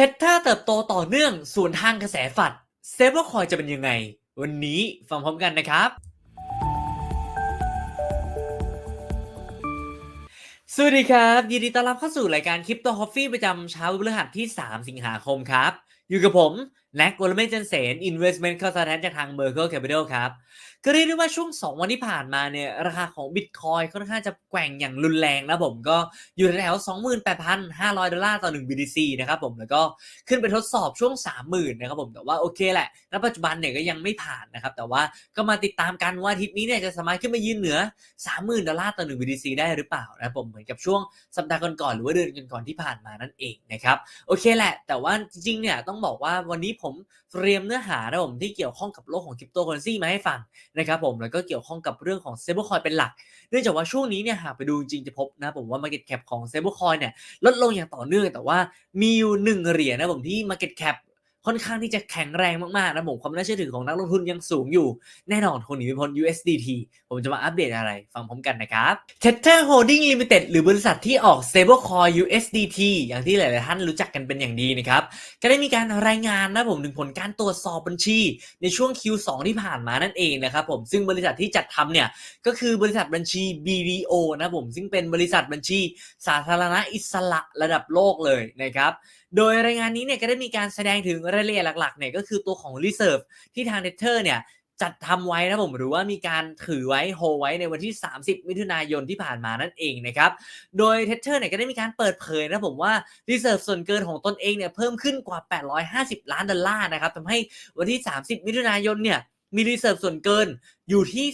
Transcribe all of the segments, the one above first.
เทตาเติบโตต่อเนื่องส่วนทางกระแสฝัดเซฟว่าคอยจะเป็นยังไง วันนี้ฟังพร้อมกันนะครับ สวัสดีครับ ยินดีต้อนรับเข้าสู่รายการคริปโตฮอฟฟี่ประจำเช้าพฤหัสที่ 3 สิงหาคมครับ อยู่กับผม แน็กวลเมนเจนเซน Investment Consultant จากทาง Merkle Capital ครับ ก็เรียกได้ว่าช่วง 2 วันที่ผ่านมาเนี่ย ราคาของ Bitcoin ค่อนข้างจะแกว่งอย่างรุนแรงนะผมก็อยู่แถว28,500 ดอลลาร์ต่อ 1 BTC นะครับผมแล้วก็ขึ้นไปทดสอบช่วง 30,000 นะครับผมแต่ว่าโอเคแหละณปัจจุบันเนี่ยก็ยังไม่ผ่านนะครับ แต่ว่าก็มาติดตามกันว่าอาทิตย์นี้เนี่ยจะสามารถขึ้นมายืนเหนือ 30,000 ดอลลาร์ต่อ 1 BTC ได้หรือเปล่านะผมเหมือนกับช่วงสัปดาห์ก่อนๆหรือว่าเดือนก่อนๆที่ผ่านมานั่นเองนะครับโอเคแหละ แต่ว่าจริงๆเนี่ยต้องบอกว่าวันนี้ผมเตรียมเนื้อหานะผมที่เกี่ยวข้องกับโลกของคริปโตเคอเรนซีมาให้ฟังนะครับผมแล้วก็เกี่ยวข้องกับเรื่องของเซเบ e คอยเป็นหลัก เนื่องจากว่าช่วงนี้เนี่ยหากไปดูจริงจะพบนะผมว่า Market Cap ของเซเบ e คอยเนี่ยลดลงอย่างต่อเนื่องแต่ว่ามีอยู่หนึ่งเหรียญนะผมที่ Market Cap ค่อนข้างที่จะแข็งแรงมากๆนะผมความน่าเชื่อถือของนักลงทุนยังสูงอยู่ แน่นอนคนหนีไม่พ้น USDT ผมจะมาอัปเดตอะไร ฟังพร้อมกันนะครับ Tether Holding Limited หรือบริษัทที่ออก Stablecoin USDT อย่างที่หลายๆท่านรู้จักกันเป็นอย่างดีนะครับก็ได้มีการรายงานนะผมถึงผลการตรวจสอบบัญชี ในช่วง Q2 ที่ผ่านมานั่นเองนะครับผมซึ่งบริษัทที่จัดทำเนี่ยก็คือบริษัทบัญชี BDO นะผมซึ่งเป็นบริษัทบัญชี สาธารณะอิสระระดับโลกเลยนะครับโดยรายงานนี้เนี่ยก็ได้มีการแสดงถึงรายละเอียดหลักๆเนี่ยก็คือตัวของ Reserve ที่ทาง Tether เนี่ยจัดทำไว้นะผมหรือว่ามีการถือไว้โฮไว้ในวันที่ 30 มิถุนายนที่ผ่านมานั่นเองนะครับ โดยเทสเตอร์เนี่ยก็ได้มีการเปิดเผยนะผมว่า Reserve ส่วนเกินของตนเองเนี่ยเพิ่มขึ้นกว่า 850 ล้านดอลลาร์นะครับทำให้วันที่ 30 มิถุนายนเนี่ย มีรีเซิร์ฟส่วนเกินอยู่ที่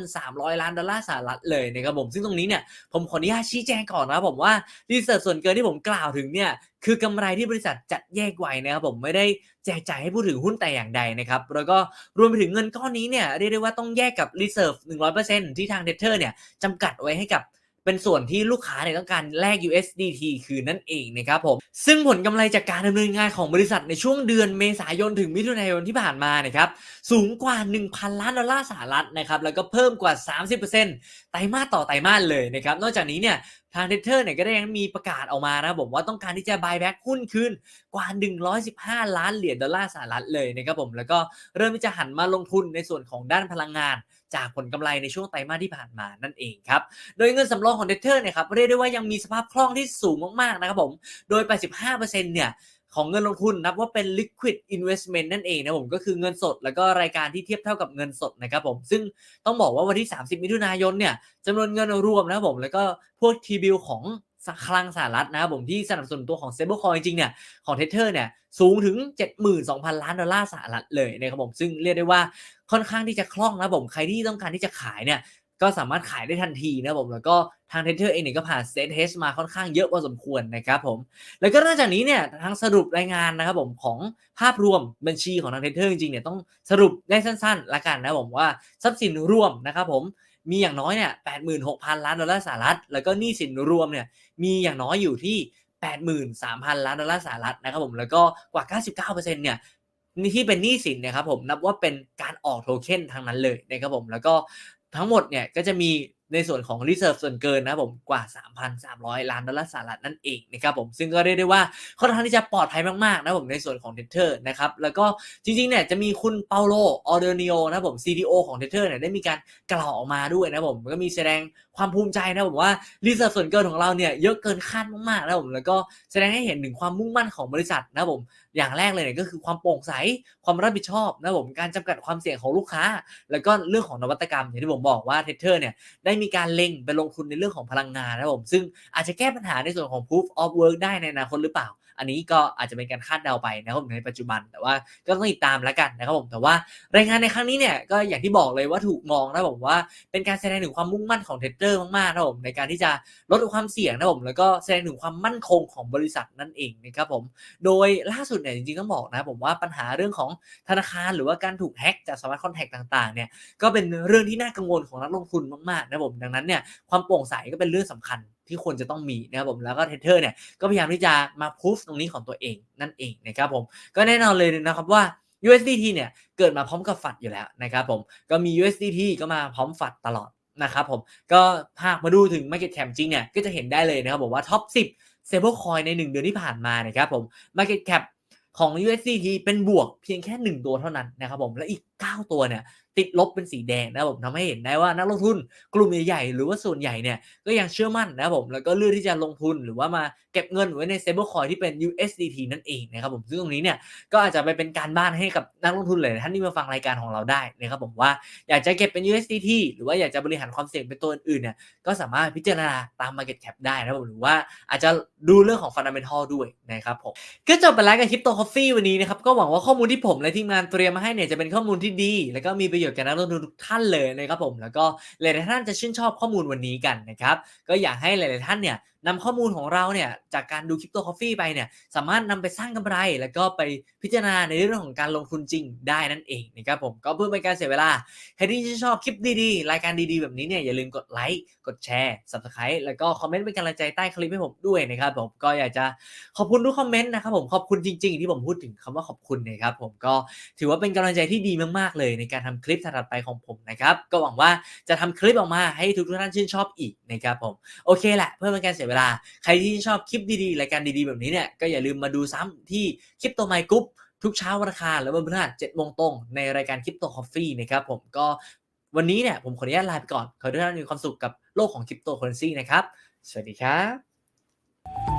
3,300 ล้านดอลลาร์สหรัฐเลยนะครับผมซึ่งตรงนี้เนี่ยผมขออนุญาตชี้แจงก่อนนะครับผมว่ารีเซิร์ฟส่วนเกินที่ผมกล่าวถึงเนี่ยคือกำไรที่บริษัทจัดแยกไว้นะครับผมไม่ได้แจกจ่ายให้ผู้ถือหุ้นแต่อย่างใดนะครับแล้วก็รวมไปถึงเงินก้อนนี้เนี่ยเรียกได้ว่าต้องแยกกับรีเซิร์ฟ100%ที่ทาง Tether เนี่ยจำกัดไว้ให้กับ เป็นส่วนที่ลูกค้าเนี่ยต้องการแลก USDT คืนนั่นเองนะครับผม ซึ่งผลกำไรจากการดำเนินงานของบริษัทในช่วงเดือนเมษายนถึงมิถุนายนที่ผ่านมานะครับ สูงกว่า 1,000 ล้านดอลลาร์สหรัฐนะครับ แล้วก็เพิ่มกว่า 30%ไตรมาสต่อไตรมาสเลยนะครับ นอกจากนี้เนี่ยทางเทเทอร์เนี่ยก็ได้ยังมีประกาศออกมานะผมว่าต้องการที่จะ buy back หุ้นคืนกว่า 115 ล้านเหรียญดอลลาร์สหรัฐเลยนะครับผมแล้วก็เริ่มที่จะหันมาลงทุนในส่วนของด้านพลังงาน จากผลกำไรในช่วงไตรมาสที่ผ่านมานั่นเองครับ โดยเงินสำรองของเทเทอร์เนี่ยครับเรียกได้ว่ายังมีสภาพคล่องที่สูงมากๆนะครับผม โดย 85%เนี่ยของเงินลงทุนนับว่าเป็น liquid investment นั่นเองนะผมก็คือเงินสด แล้วก็รายการที่เทียบเท่ากับเงินสดนะครับผมซึ่งต้องบอกว่าวันที่ 30 มิถุนายนเนี่ยจำนวนเงินรวมนะครับผมแล้วก็พวกทีบิลของ คลังสหรัฐนะครับผมที่สนับสนุนตัวของ stablecoin จริงๆเนี่ยของเทเทอร์เนี่ยสูงถึง 72,000 ล้านดอลลาร์สหรัฐเลยนะครับผมซึ่งเรียกได้ว่าค่อนข้างที่จะคล่องนะผมใครที่ต้องการที่จะขายเนี่ยก็สามารถขายได้ทันทีนะครับผมแล้วก็ทางเทเทอร์เองเนี่ยก็ผ่านเซตเทสมาค่อนข้างเยอะพอสมควรนะครับผมแล้วก็นอกจากนี้เนี่ยทางสรุปรายงานนะครับผมของภาพรวมบัญชีของทางเทเทอร์จริงๆเนี่ยต้องสรุปได้สั้นๆละกันนะผมว่าทรัพย์สินรวมนะครับผม มีอย่างน้อยเนี่ย86,000ล้านดอลลาร์สหรัฐ แล้วก็หนี้สินรวมเนี่ยมีอย่างน้อยอยู่ที่83,000ล้านดอลลาร์สหรัฐนะครับผมแล้วก็กว่า99%เนี่ยนี่ที่เป็นหนี้สินเนะครับผมนับว่าเป็นการออกโทเค็นทั้งนั้นเลยนะครับผมแล้วก็ทั้งหมดเนี่ยก็จะมี ในส่วนของ Reserve ส่วนเกินนะผมกว่า 3,300 ล้านดอลลาร์สหรัฐนั่นเองนะครับผมซึ่งก็เรียกได้ว่าค่อนข้างที่จะปลอดภัยมากๆนะผมในส่วนของ Tether นะครับแล้วก็จริงๆเนี่ยจะมีคุณเปาโลออเดนิโอนะผม CTO ของ Tether เนี่ยได้มีการกล่าวออกมาด้วยนะผมก็มีแสดงความภูมิใจนะผมว่า Reserve ส่วนเกินของเราเนี่ยเยอะเกินคาดมากๆนะผมแล้วก็แสดงให้เห็นถึงความมุ่งมั่นของบริษัทนะผมอย่างแรกเลยเนี่ยก็คือความโปร่งใสความรับผิดชอบนะผมการจำกัดความเสี่ยงของลูกค้า แล้วก็เรื่องของนวัตกรรมอย่างที่ผมบอกว่าเทเทอร์เนี่ยได้มีการเล็งไปลงทุนในเรื่องของพลังงานนะผม ซึ่งอาจจะแก้ปัญหาในส่วนของ proof of work ได้ในอนาคตหรือเปล่า อันนี้ก็อาจจะเป็นการคาดเดาไปนะครับผมในปัจจุบันแต่ว่าก็ต้องติดตามแล้วกันนะครับผมแต่ว่ารายงานในครั้งนี้เนี่ยก็อย่างที่บอกเลยว่าถูกมองนะผมว่าเป็นการแสดงถึงความมุ่งมั่นของเทรเทอร์มากๆนะผมในการที่จะลดความเสี่ยงนะผมแล้วก็แสดงถึงความมั่นคงของบริษัทนั่นเองนะครับผมโดยล่าสุดเนี่ยจริงๆต้องบอกนะผมว่าปัญหาเรื่องของธนาคารหรือว่าการถูกแฮ็กจากสมาร์ทคอนแทคต่างๆเนี่ยก็เป็นเรื่องที่น่ากังวลของนักลงทุนมากๆนะผมดังนั้นเนี่ยความโปร่งใสก็เป็นเรื่องสำคัญ ที่ควรจะต้องมีนะครับผมแล้วก็เทเทอร์เนี่ยก็พยายามที่จะมาพูฟตรงนี้ของตัวเองนั่นเองนะครับผมก็แน่นอนเลยนะครับว่า USDT เนี่ยเกิดมาพร้อมกับฝัดอยู่แล้วนะครับผมก็มี USDT ก็มาพร้อมฝัดตลอดนะครับผมก็หากมาดูถึง Market Cap จริงเนี่ยก็จะเห็นได้เลยนะครับผมว่าท็อป 10 stablecoin ใน 1 เดือนที่ผ่านมานะครับผม market cap ของ USDT เป็นบวกเพียงแค่ 1 ตัวเท่านั้นนะครับผมและอีก 9 ตัวเนี่ยติดลบเป็นสีแดงนะครับผมทำให้เห็นได้ว่านักลงทุนกลุ่มใหญ่ๆหรือว่าส่วนใหญ่เนี่ยก็ยังเชื่อมั่นนะครับผมแล้วก็เลือกที่จะลงทุนหรือว่ามาเก็บเงินไว้ใน stablecoin ที่เป็น USDT นั่นเองนะครับผมซึ่งตรงนี้เนี่ยก็อาจจะไปเป็นการบ้านให้กับนักลงทุนหลายท่านที่มาฟังรายการของเราได้นะครับผมว่าอยากจะเก็บเป็น USDT หรือว่าอยากจะบริหารความเสี่ยงเป็นตัวอื่นๆเนี่ยก็สามารถพิจารณาตาม market cap ได้นะครับผมหรือว่าอาจจะดูเรื่องของ fundamental ด้วยนะครับผมก็จบไปแล้วกับคลิปโตคอฟฟี่วันนี้นะครับก็หวังว่าข้อมูลที่ผมและทีมงานเตรียมมาให้เนี่ยจะเป็นข้อมูลที่ดีแล้วก็มีประโยชน์กับนักลงทุนทุกท่านเลยนะครับผม แล้วก็หลายๆท่านจะชื่นชอบข้อมูลวันนี้กันนะครับ ก็อยากให้หลายๆท่านเนี่ย นำข้อมูลของเราเนี่ยจากการดูคลิปโตคอฟฟี่ไปเนี่ยสามารถนำไปสร้างกำไร แล้วก็ไปพิจารณาในเรื่องของการลงทุนจริงได้นั่นเองนะครับผมก็เพื่อเป็นการเสียเวลาใครที่ชอบคลิปดีๆ รายการดีๆ แบบนี้เนี่ยอย่าลืมกดไลค์กดแชร์ subscribe แล้วก็คอมเมนต์เป็นกำลังใจใต้คลิปให้ผมด้วยนะครับผมก็อยากจะขอบคุณทุกคอมเมนต์นะครับผมขอบคุณจริง ๆ ที่ผมพูดถึงคำว่าขอบคุณนะครับผมก็ถือว่าเป็นกำลังใจที่ดีมากๆเลย ในการทำคลิปถัดไปของผมนะครับก็หวังว่าจะทำคลิปออกมาให้ทุกท่านชื่นชอบอีกนะครับผมโอเคแหละเพื่อเป็นการเสียเวลา ใครที่ชอบคลิปดีๆ รายการดีๆ แบบนี้เนี่ย ก็อย่าลืมมาดูซ้ำที่คลิปโตไมกรุ๊ปทุกเช้าวันอังคารและวันพฤหัสเจ็ดโมงตรงในรายการคลิปโตคอฟฟี่นะครับผมก็วันนี้เนี่ยผมขออนุญาตลาไปก่อน ขอทุกท่านมีความสุขกับโลกของคริปโตเคอเรนซีนะครับ สวัสดีครับ